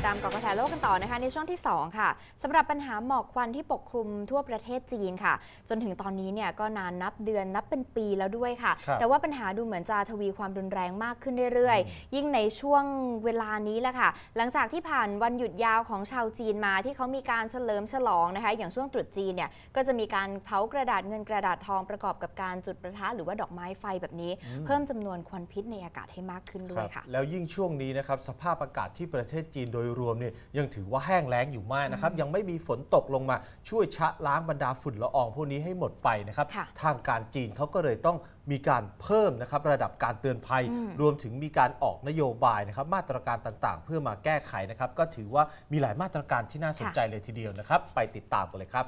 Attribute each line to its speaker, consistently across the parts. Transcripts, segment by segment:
Speaker 1: ดตามเกาะกระแสโลกกันต่อนะคะในช่วงที่ 2 ค่ะสำหรับปัญหาหมอกควันที่ปกคลุมทั่วประเทศจีนค่ะ จนถึงตอนนี้เนี่ยก็นานนับเดือนนับเป็นปีแล้วด้วยค่ะ
Speaker 2: ครับ
Speaker 1: แต่ว่าปัญหาดูเหมือนจะทวีความรุนแรงมากขึ้นเรื่อยๆ ยิ่งในช่วงเวลานี้แหละค่ะ หลังจากที่ผ่านวันหยุดยาวของชาวจีนมาที่เขามีการเฉลิมฉลองนะคะ อย่างช่วงตรุษจีนเนี่ยก็จะมีการเผากระดาษเงินกระดาษทองประกอบกับการจุดประทัดหรือว่าดอกไม้ไฟแบบนี้ เพิ่มจำนวนควันพิษในอากาศให้มากขึ้นด้วยค่ะ
Speaker 2: แล้วยิ่งช่วงนี้นะครับสภาพอากาศที่ประเทศจีนโดยรวมเนี่ยยังถือว่าแห้งแล้งอยู่มากนะครับยังไม่มีฝนตกลงมาช่วยชะล้างบรรดาฝุ่นละอองพวกนี้ให้หมดไปนะครับ
Speaker 1: ค่ะ
Speaker 2: ทางการจีนเขาก็เลยต้องมีการเพิ่มนะครับระดับการเตือนภัย
Speaker 1: อืม
Speaker 2: รวมถึงมีการออกนโยบายนะครับมาตรการต่างๆ เพื่อมาแก้ไขนะครับก็ถือว่ามีหลายมาตรการที่น่าสนใจเลยทีเดียวนะครับ ไปติดตามกันเลยครับ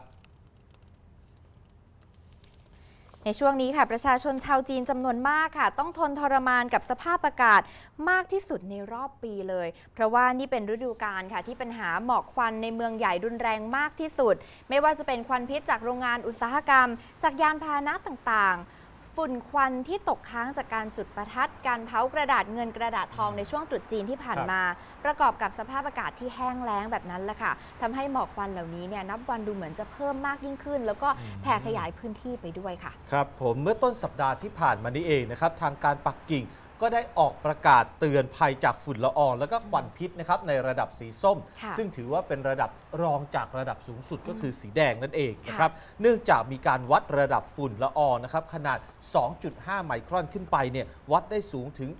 Speaker 1: ในช่วงนี้ค่ะ ประชาชนชาวจีนจำนวนมากค่ะ ต้องทนทรมานกับสภาพอากาศมากที่สุดในรอบปีเลย เพราะว่านี่เป็นฤดูกาลค่ะ ที่ปัญหาหมอกควันในเมืองใหญ่รุนแรงมากที่สุด ไม่ว่าจะเป็นควันพิษจากโรงงานอุตสาหกรรม จากยานพาหนะต่างๆ ฝุ่นควันที่ตกค้างจากการจุดประทัด การเผากระดาษเงินกระดาษทองในช่วงตรุษจีนที่ผ่าน
Speaker 2: ครับ
Speaker 1: มา ประกอบกับสภาพอากาศที่แห้งแล้งแบบนั้นแหละค่ะทำให้หมอกควันเหล่านี้เนี่ยนับวันดูเหมือนจะเพิ่มมากยิ่งขึ้น แล้วก็แผ่ขยายพื้นที่ไปด้วยค่ะ
Speaker 2: ครับผมเมื่อต้นสัปดาห์ที่ผ่านมานี้เองนะครับทางการปักกิ่ง ก็ได้ออกประกาศเตือนภัยจากฝุ่นละออง แล้วก็ควันพิษนะครับในระดับสีส้ม
Speaker 1: ค่ะ
Speaker 2: ซึ่งถือว่าเป็นระดับรองจากระดับสูงสุดก็คือสีแดงนั่นเองนะครับเนื่องจากมีการวัดระดับฝุ่นละอองนะครับขนาด 2.5 ไมครอนขึ้นไปเนี่ยวัดได้สูงถึง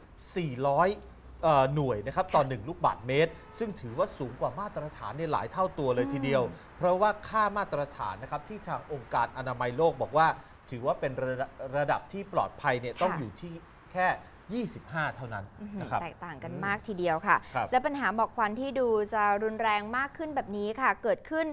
Speaker 2: 400 เอ่อหน่วยนะครับต่อ 1 ลูกบาศก์เมตร ซึ่งถือว่าสูงกว่ามาตรฐานในหลายเท่าตัวเลยทีเดียว เพราะว่าค่ามาตรฐานนะครับที่ทางองค์การอนามัยโลกบอกว่า ถือว่าเป็นระดับระดับที่ปลอดภัยเนี่ยต้อง
Speaker 1: ค่ะ
Speaker 2: อยู่ที่แค่ 25 เท่านั้น
Speaker 1: อื้อหือ
Speaker 2: นะครับ
Speaker 1: แตกต่างกัน
Speaker 2: อืม
Speaker 1: มากทีเดียวค่ะ
Speaker 2: ครับ
Speaker 1: และปัญหาหมอกควันที่ดูจะรุนแรงมากขึ้นแบบนี้ค่ะ เกิดขึ้น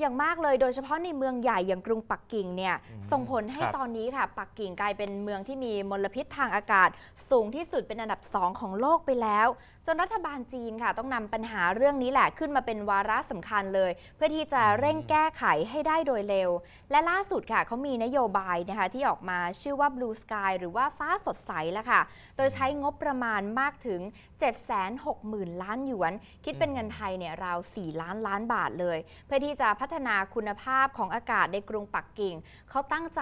Speaker 1: อย่างมากเลยโดยเฉพาะในเมืองใหญ่อย่างกรุงปักกิ่งเนี่ย
Speaker 2: อืม
Speaker 1: ส่งผลให้
Speaker 2: ครับ
Speaker 1: ตอนนี้ค่ะ ปักกิ่งกลายเป็นเมืองที่มีมลพิษทางอากาศ สูงที่สุดเป็นอันดับ 2 ของโลกไปแล้ว จนรัฐบาลจีนค่ะ ต้องนำปัญหาเรื่องนี้แหละขึ้นมาเป็นวาระสำคัญเลย เพื่อที่จะเร่งแก้ไขให้ได้โดยเร็ว และล่าสุดค่ะเขามีนโยบายนะคะที่ออกมาชื่อว่า Blue Sky หรือว่าฟ้าสดใสแล้วค่ะ โดยใช้งบประมาณมากถึง 760,000 ล้านหยวน คิดเป็นเงินไทยเนี่ยราว 4 ล้านล้านบาทเลย เพื่อที่จะพัฒนาคุณภาพของอากาศในกรุงปักกิ่ง เขาตั้งใจ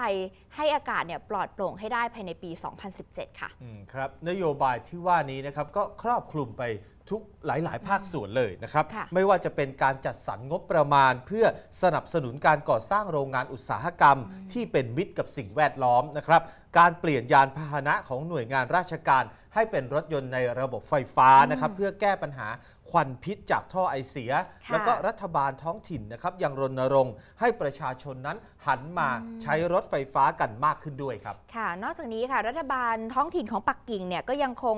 Speaker 1: ให้อากาศเนี่ยปลอดโปร่งให้ได้ภายในปี 2017 ค่ะ
Speaker 2: อืมครับนโยบายที่ว่านี้นะครับก็ครอบคลุมไปทุกหลาย ๆ ภาคส่วนเลยนะครับ
Speaker 1: ค่ะ
Speaker 2: ไม่ว่าจะเป็นการจัดสรรงบประมาณ เพื่อสนับสนุนการก่อสร้างโรงงานอุตสาหกรรม ที่เป็นมิตรกับสิ่งแวดล้อมนะครับ การเปลี่ยนยานพาหนะของหน่วยงานราชการ ให้เป็นรถยนต์ในระบบไฟฟ้านะครับเพื่อแก้ปัญหาควันพิษจากท่อไอเสีย
Speaker 1: ค่ะ
Speaker 2: แล้วก็รัฐบาลท้องถิ่นนะครับยังรณรงค์ให้ประชาชนนั้นหันมาใช้รถไฟฟ้ากันมากขึ้นด้วยครับ
Speaker 1: ค่ะ นอกจากนี้ค่ะ รัฐบาลท้องถิ่นของปักกิ่งเนี่ยก็ยังคง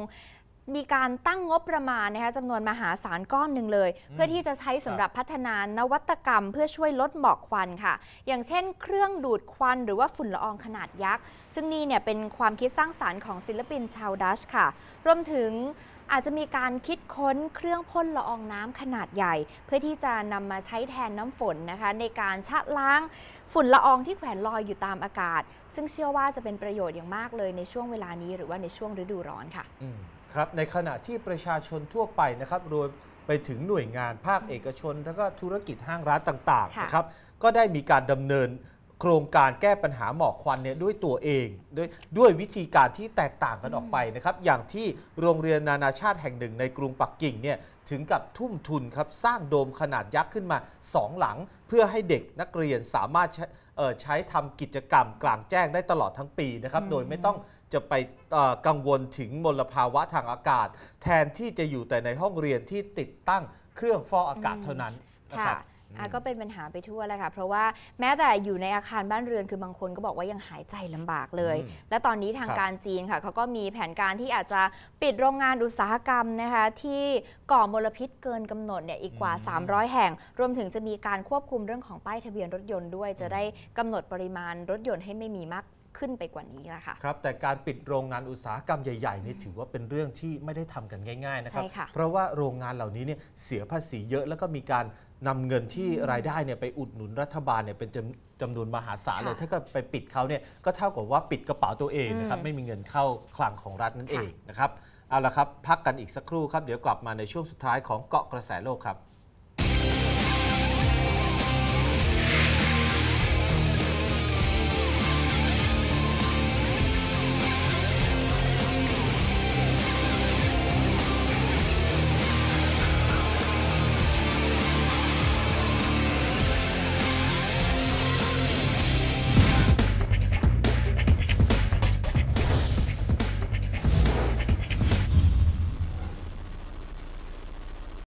Speaker 1: มีการตั้งงบประมาณนะคะจำนวนมหาศาลก้อนหนึ่งเลย เพื่อที่จะใช้สำหรับพัฒนานวัตกรรม เพื่อช่วยลดหมอกควันค่ะ อย่างเช่น เครื่องดูดควันหรือว่าฝุ่นละอองขนาดยักษ์ ซึ่งนี่เนี่ยเป็นความคิดสร้างสารรค์ของศิลปินชาวดัชค่ะ รวมถึงอาจจะมีการคิดค้นเครื่องพ่นละอองน้ำขนาดใหญ่ เพื่อที่จะนำมาใช้แทนน้ำฝนนะคะ ในการชะล้างฝุ่นละอองที่แขวนลอยอยู่ตามอากาศ ซึ่งเชื่อว่าจะเป็นประโยชน์อย่างมากเลยในช่วงเวลานี้ หรือว่าในช่วงฤดูร้อนค่ะ
Speaker 2: อืม ครับในขณะที่ประชาชนทั่วไปนะครับรวมไปถึงหน่วยงานภาคเอกชน แล้วก็ธุรกิจห้างร้านต่างๆ
Speaker 1: ค่ะ
Speaker 2: นะครับก็ได้มีการดำเนินโครงการแก้ปัญหาหมอกควันเนี่ยด้วยตัวเองด้วยด้วยวิธีการที่แตกต่างกันออกไปนะครับ อย่างที่โรงเรียนนานาชาติแห่งหนึ่งในกรุงปักกิ่งเนี่ยถึงกับทุ่มทุนครับสร้างโดมขนาดยักษ์ขึ้นมาสองหลัง เพื่อให้เด็กนักเรียนสามารถ ใช้เอ่อใช้ทำกิจกรรมกลางแจ้งได้ตลอดทั้งปีนะครับ
Speaker 1: อืม
Speaker 2: โดยไม่ต้องจะไปเอ่อกังวลถึงมลภาวะทางอากาศ แทนที่จะอยู่แต่ในห้องเรียนที่ติดตั้งเครื่องฟอกอากาศเท่านั้นนะค
Speaker 1: ค่ะ
Speaker 2: รับ
Speaker 1: อะก็เป็นปัญหาไปทั่วแล้วค่ะ เพราะว่าแม้แต่อยู่ในอาคารบ้านเรือนคือบางคนก็บอกว่ายังหายใจลำบากเลย
Speaker 2: อืม
Speaker 1: และตอนนี้ทาง
Speaker 2: ครับ
Speaker 1: การจีนค่ะเขาก็มีแผนการที่อาจจะปิดโรงงานอุตสาหกรรมนะคะ ที่ก่อมลพิษเกินกำหนดเนี่ยอีกกว่า 300 แห่ง รวมถึงจะมีการควบคุมเรื่องของป้ายทะเบียนรถยนต์ด้วย จะได้กำหนดปริมาณรถยนต์ให้ไม่มีมาก ขึ้นไปกว่านี้ละค่ะ
Speaker 2: ครับ แต่การปิดโรงงานอุตสาหกรรมใหญ่ๆนี่ถือว่าเป็นเรื่องที่ไม่ได้ทำกันง่ายๆนะครับ
Speaker 1: ใช่ค่ะ
Speaker 2: เพราะว่าโรงงานเหล่านี้เนี่ยเสียภาษีเยอะแล้วก็มีการนำเงินที่รายได้เนี่ยไปอุดหนุนรัฐบาลเนี่ยเป็นจำจำนวนมหาศาลเลย
Speaker 1: ค่ะ
Speaker 2: ถ้าเกิดไปปิดเขาเนี่ยก็เท่ากับว่าปิดกระเป๋าตัวเองนะครับ
Speaker 1: อืม
Speaker 2: ไม่มีเงินเข้าคลังของรัฐนั่นเองนะครับเอาละครับ พักกันอีกสักครู่ครับ เดี๋ยวกลับมาในช่วงสุดท้ายของเกาะกระแสโลกครับ